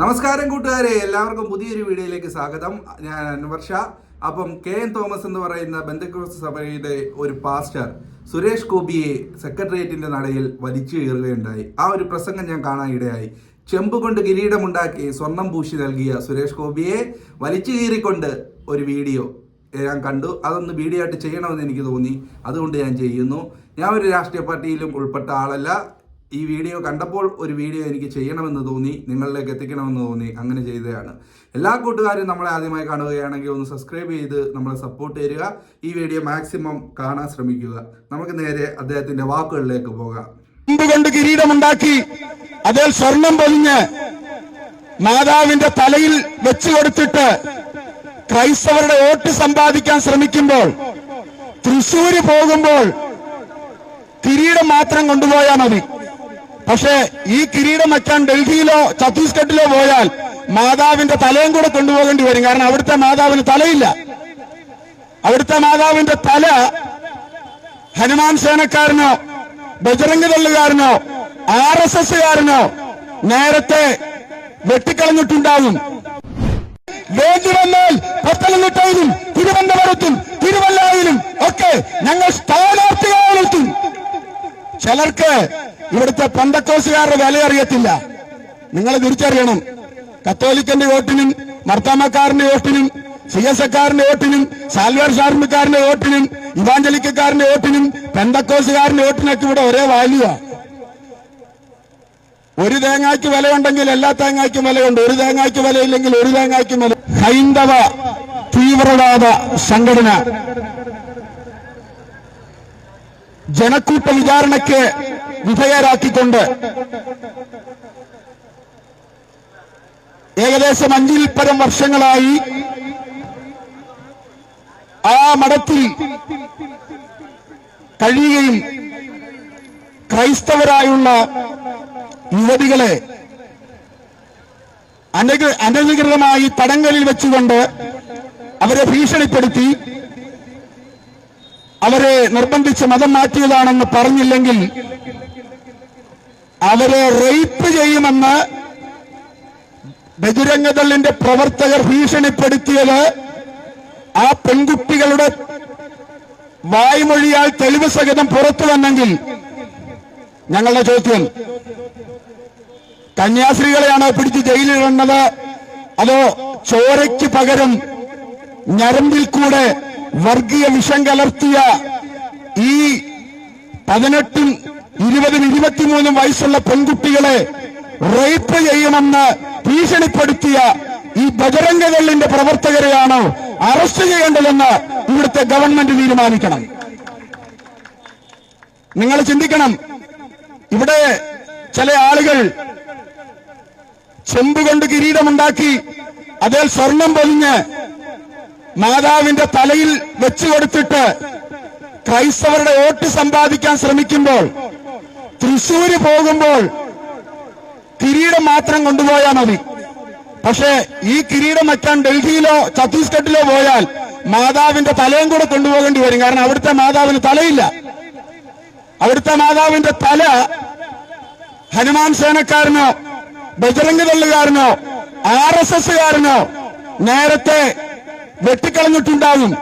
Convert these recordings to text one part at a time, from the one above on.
നമസ്കാരം കൂട്ടുകാരെ. എല്ലാവർക്കും പുതിയൊരു വീഡിയോയിലേക്ക് സ്വാഗതം. ഞാൻ അൻവർഷ അപ്പം കെ എൻ തോമസ് എന്ന് പറയുന്ന ബന്ധുക്കോസ് സഭയുടെ ഒരു പാസ്റ്റർ സുരേഷ് ഗോപിയെ സെക്രട്ടേറിയറ്റിന്റെ നടയിൽ വലിച്ചു കയറുകയുണ്ടായി ആ ഒരു പ്രസംഗം ഞാൻ കാണാൻ ഇടയായി ചെമ്പ് കൊണ്ട് കിരീടമുണ്ടാക്കി സ്വർണം പൂശി നൽകിയ സുരേഷ് ഗോപിയെ വലിച്ചു കീറിക്കൊണ്ട് ഒരു വീഡിയോ ഞാൻ കണ്ടു. അതൊന്ന് വീഡിയോ ആയിട്ട് ചെയ്യണമെന്ന് എനിക്ക് തോന്നി. അതുകൊണ്ട് ഞാൻ ചെയ്യുന്നു. ഞാൻ ഒരു രാഷ്ട്രീയ പാർട്ടിയിലും ഉൾപ്പെട്ട ആളല്ല. ഈ വീഡിയോ കണ്ടപ്പോൾ ഒരു വീഡിയോ എനിക്ക് ചെയ്യണമെന്ന് തോന്നി നിങ്ങളിലേക്ക് എത്തിക്കണമെന്ന് തോന്നി അങ്ങനെ ചെയ്തതാണ്. എല്ലാ കൂട്ടുകാരും നമ്മളെ ആദ്യമായി കാണുകയാണെങ്കിൽ ഒന്ന് സബ്സ്ക്രൈബ് ചെയ്ത് നമ്മളെ സപ്പോർട്ട് ചെയ്യുക ഈ വീഡിയോ മാക്സിമം കാണാൻ ശ്രമിക്കുക. നമുക്ക് നേരെ അദ്ദേഹത്തിന്റെ വാക്കുകളിലേക്ക് പോകാം. കൊണ്ട് കിരീടമുണ്ടാക്കി അതിൽ സ്വർണം പൊതിഞ്ഞ് മാതാവിന്റെ തലയിൽ വെച്ചു കൊടുത്തിട്ട് ക്രൈസ്തവരുടെ വോട്ട് സമ്പാദിക്കാൻ ശ്രമിക്കുമ്പോൾ തൃശൂര് പോകുമ്പോൾ കിരീടം മാത്രം കൊണ്ടുപോയാൽ മതി. പക്ഷേ ഈ കിരീടം വയ്ക്കാൻ ഡൽഹിയിലോ ഛത്തീസ്ഗഡിലോ പോയാൽ മാതാവിന്റെ തലയും കൂടെ കൊണ്ടുപോകേണ്ടി വരും. കാരണം അവിടുത്തെ മാതാവിന് തലയില്ല. അവിടുത്തെ മാതാവിന്റെ തല ഹനുമാൻ സേനക്കാരനോ ബജറംഗ് തള്ളുകാരനോ ആർ എസ് എസ്സുകാരനോ നേരത്തെ വെട്ടിക്കളഞ്ഞിട്ടുണ്ടാകും. വേണ്ടി വന്നാൽ പത്തനംതിട്ടയിലും തിരുവനന്തപുരത്തും തിരുവല്ലായിലും ഒക്കെ ഞങ്ങൾ സ്ഥാനാർത്ഥികളെ ചിലർക്ക് ഇവിടുത്തെ പന്തക്കോസുകാരുടെ വില അറിയത്തില്ല. നിങ്ങൾ തിരിച്ചറിയണം. കത്തോലിക്കന്റെ വോട്ടിനും മർത്താമക്കാരന്റെ വോട്ടിനും സി എസ് എക്കാരന്റെ വോട്ടിനും സാൽവേർ ഷാർമിക്കാരന്റെ വോട്ടിനും ഇവാഞ്ചലിക്കാരന്റെ വോട്ടിനും പെന്തക്കോസുകാരന്റെ വോട്ടിനൊക്കെ ഇവിടെ ഒരേ വാല്യുവാ ഒരു തേങ്ങായ്ക്ക് വിലയുണ്ടെങ്കിൽ എല്ലാ തേങ്ങായ്ക്കും വിലയുണ്ട്. ഒരു തേങ്ങായ്ക്ക് വിലയില്ലെങ്കിൽ ഒരു തേങ്ങായ്ക്കും വില ഹൈന്ദവ തീവ്രവാദ സംഘടന. ജനക്കൂട്ട വിചാരണയ്ക്ക് വിധേയരാക്കിക്കൊണ്ട് ഏകദേശം അഞ്ചിൽ പരം വർഷങ്ങളായി ആ മഠത്തിൽ കഴിയുകയും ക്രൈസ്തവരായുള്ള യുവതികളെ അനധികൃതമായി തടങ്കലിൽ വെച്ചുകൊണ്ട് അവരെ ഭീഷണിപ്പെടുത്തി അവരെ നിർബന്ധിച്ച് മതം മാറ്റിയതാണെന്ന് പറഞ്ഞില്ലെങ്കിൽ അവരെ റേപ്പ് ചെയ്യുമെന്ന് ബജുരംഗദളിന്റെ പ്രവർത്തകർ ഭീഷണിപ്പെടുത്തിയത് ആ പെൺകുട്ടികളുടെ വായ്മൊഴിയാൽ തെളിവ് സഹിതം പുറത്തു വന്നെങ്കിൽ ഞങ്ങളുടെ ചോദ്യം കന്യാസ്ത്രീകളെയാണോ പിടിച്ച് ജയിലിലിടുന്നത് അതോ ചോരയ്ക്ക് പകരം ഞരമ്പിൽ കൂടെ വർഗീയ വിഷം കലർത്തിയ ഈ പതിനെട്ടും ഇരുപതും ഇരുപത്തിമൂന്നും വയസ്സുള്ള പെൺകുട്ടികളെ റേപ്പ് ചെയ്യുമെന്ന് ഭീഷണിപ്പെടുത്തിയ ഈ ബജരംഗകളിന്റെ പ്രവർത്തകരെയാണോ അറസ്റ്റ് ചെയ്യേണ്ടതെന്ന് ഇവിടുത്തെ ഗവൺമെന്റ് തീരുമാനിക്കണം. നിങ്ങൾ ചിന്തിക്കണം ഇവിടെ ചില ആളുകൾ ചെമ്പുകൊണ്ട് കിരീടമുണ്ടാക്കി അതിൽ സ്വർണം പൊതിഞ്ഞ് മാതാവിന്റെ തലയിൽ വെച്ചു കൊടുത്തിട്ട് ക്രൈസ്തവരുടെ വോട്ട് സമ്പാദിക്കാൻ ശ്രമിക്കുമ്പോൾ തൃശൂര് പോകുമ്പോൾ കിരീടം മാത്രം കൊണ്ടുപോയാൽ മതി. പക്ഷേ ഈ കിരീടം വയ്ക്കാൻ ഡൽഹിയിലോ ഛത്തീസ്ഗഡിലോ പോയാൽ മാതാവിന്റെ തലയും കൂടെ കൊണ്ടുപോകേണ്ടി വരും. കാരണം അവിടുത്തെ മാതാവിന് തലയില്ല. അവിടുത്തെ മാതാവിന്റെ തല ഹനുമാൻ സേനക്കാരനോ ബജറംഗ് തള്ളുകാരനോ ആർ എസ് എസ്സുകാരനോ നേരത്തെ വെട്ടിക്കളഞ്ഞിട്ടുണ്ടാകും.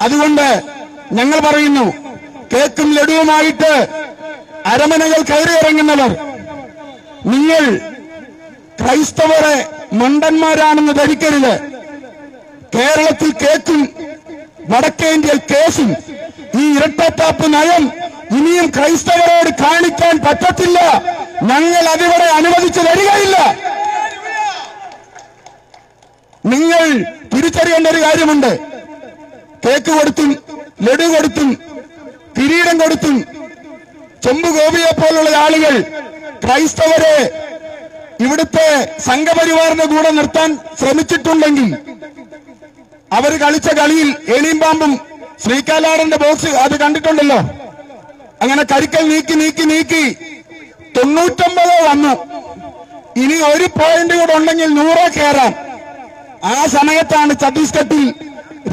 അതുകൊണ്ട് ഞങ്ങൾ പറയുന്നു കേക്കും ലഡുവുമായിട്ട് അരമനകൾ കയറിയിറങ്ങുന്നവർ നിങ്ങൾ ക്രൈസ്തവരെ മണ്ടന്മാരാണെന്ന് ധരിക്കരുത്. കേരളത്തിൽ കേക്കും വടക്കേ ഇന്ത്യയിൽ കേസും ഈ ഇരട്ടത്താപ്പ് നയം ഇനിയും ക്രൈസ്തവരോട് കാണിക്കാൻ പറ്റത്തില്ല. ഞങ്ങൾ അതിവിടെ അനുവദിച്ചു തരികയില്ല നിങ്ങൾ തിരിച്ചറിയേണ്ട ഒരു കാര്യമുണ്ട്. കേക്ക് കൊടുത്തും ലഡു കൊടുത്തും കിരീടം കൊടുത്തും ചെമ്പ് ഗോപിയെ പോലുള്ള ആളുകൾ ക്രൈസ്തവരെ ഇവിടുത്തെ സംഘപരിവാറിന്റെ കൂടെ നിർത്താൻ ശ്രമിച്ചിട്ടുണ്ടെങ്കിൽ അവർ കളിച്ച കളിയിൽ എലിയും പാമ്പും ശ്രീകാലാടന്റെ ബോക്സ് അത് കണ്ടിട്ടുണ്ടല്ലോ. അങ്ങനെ കരിക്കൽ നീക്കി നീക്കി നീക്കി തൊണ്ണൂറ്റൊമ്പത് വന്നു. ഇനി ഒരു പോയിന്റ് കൂടെ ഉണ്ടെങ്കിൽ നൂറോ കയറാം ആ സമയത്താണ് ഛത്തീസ്ഗഡിൽ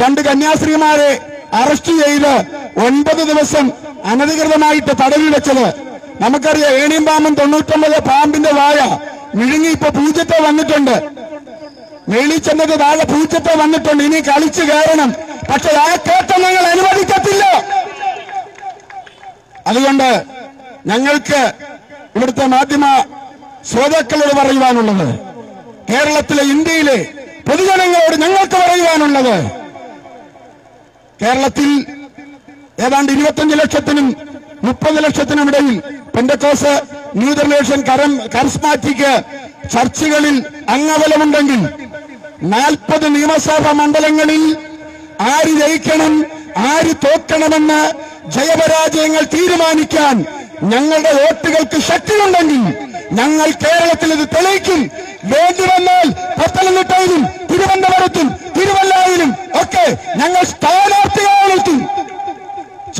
രണ്ട് കന്യാസ്ത്രീമാരെ അറസ്റ്റ് ചെയ്ത് ഒൻപത് ദിവസം അനധികൃതമായിട്ട് തടവിൽ വെച്ചത്. നമുക്കറിയാം ഏണിയും പാമ്പും തൊണ്ണൂറ്റൊമ്പത് പാമ്പിന്റെ വായ മിഴുങ്ങി ഇപ്പൊ പൂജ്യത്തെ വന്നിട്ടുണ്ട്. മേളിൽ ചെന്നത് താഴെ പൂജ്യത്തെ വന്നിട്ടുണ്ട്. ഇനി കളിച്ചു കയറണം. പക്ഷെ ആ കേട്ടം ഞങ്ങൾ അനുവദിക്കത്തില്ല. അതുകൊണ്ട് ഞങ്ങൾക്ക് ഇവിടുത്തെ മാധ്യമ ശ്രോതാക്കളോട് പറയുവാനുള്ളത് കേരളത്തിലെ ഇന്ത്യയിലെ പൊതുജനങ്ങളോട് ഞങ്ങൾക്ക് പറയുവാനുള്ളത് കേരളത്തിൽ ഏതാണ്ട് ഇരുപത്തഞ്ച് ലക്ഷത്തിനും മുപ്പത് ലക്ഷത്തിനും ഇടയിൽ പെന്തക്കോസ് ന്യൂ ജനറേഷൻ കരം ചർച്ചുകളിൽ അംഗബലമുണ്ടെങ്കിൽ നാൽപ്പത് നിയമസഭാ മണ്ഡലങ്ങളിൽ ആര് ജയിക്കണം ആര് തോക്കണമെന്ന് ജയപരാജയങ്ങൾ തീരുമാനിക്കാൻ ഞങ്ങളുടെ വോട്ടുകൾക്ക് ശക്തിയുണ്ടെങ്കിൽ ഞങ്ങൾ കേരളത്തിൽ ഇത് തെളിയിക്കും. വേണ്ടി വന്നാൽ പത്തനംതിട്ടയിലും തിരുവനന്തപുരത്തും തിരുവല്ലായിലും ഒക്കെ ഞങ്ങൾ സ്ഥാനാർത്ഥികളെത്തും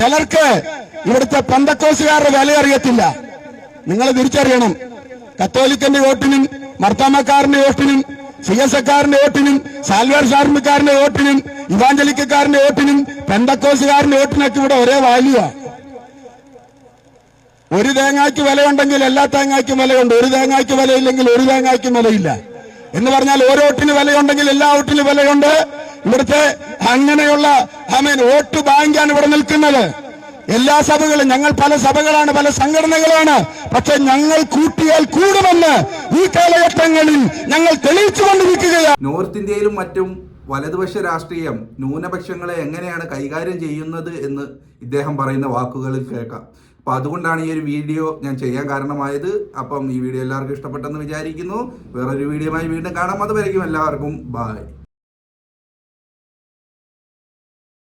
ചിലർക്ക് ഇവിടുത്തെ പന്തക്കോസുകാരുടെ വില അറിയത്തില്ല. നിങ്ങൾ തിരിച്ചറിയണം. കത്തോലിക്കന്റെ വോട്ടിനും മർത്താമക്കാരന്റെ വോട്ടിനും സി എസ് എക്കാരന്റെ വോട്ടിനും സാൽവേർ ഷാർമിക്കാരന്റെ വോട്ടിനും ഇവാഞ്ചലിക്കാരന്റെ വോട്ടിനും പെന്തക്കോസുകാരന്റെ വോട്ടിനൊക്കെ ഇവിടെ ഒരേ വാല്യുവാ ഒരു തേങ്ങയ്ക്ക് വിലയുണ്ടെങ്കിൽ എല്ലാ തേങ്ങയ്ക്കും വിലയുണ്ട്. ഒരു തേങ്ങയ്ക്ക് വിലയില്ലെങ്കിൽ ഒരു തേങ്ങയ്ക്കും വിലയില്ല. എന്ന് പറഞ്ഞാൽ ഓരോ വോട്ടിന് വിലയുണ്ടെങ്കിൽ എല്ലാ വോട്ടിന് വിലയുണ്ട്. ഇവിടുത്തെ അങ്ങനെയുള്ള ആമേൻ വോട്ട് ബാങ്കാണ് ഇവിടെ നിൽക്കുന്നത്. എല്ലാ സഭകളും ഞങ്ങൾ പല സഭകളാണ് പല സംഘടനകളാണ്. പക്ഷെ ഞങ്ങൾ കൂട്ടിയാൽ കൂടുമെന്ന് ഈ കാലഘട്ടങ്ങളിൽ ഞങ്ങൾ തെളിയിച്ചു തെളിയിച്ചുകൊണ്ടിരിക്കുകയാണ്. നോർത്ത് ഇന്ത്യയിലും മറ്റും വലതുപക്ഷ രാഷ്ട്രീയം ന്യൂനപക്ഷങ്ങളെ എങ്ങനെയാണ് കൈകാര്യം ചെയ്യുന്നത് എന്ന് ഇദ്ദേഹം പറയുന്ന വാക്കുകളിൽ കേൾക്കാം. അപ്പോൾ അതുകൊണ്ടാണ് ഈ ഒരു വീഡിയോ ഞാൻ ചെയ്യാൻ കാരണമായത്. അപ്പം ഈ വീഡിയോ എല്ലാവർക്കും ഇഷ്ടപ്പെട്ടെന്ന് വിചാരിക്കുന്നു. വേറൊരു വീഡിയോയുമായി വീണ്ടും കാണാം. അതുവരെയും എല്ലാവർക്കും ബായ്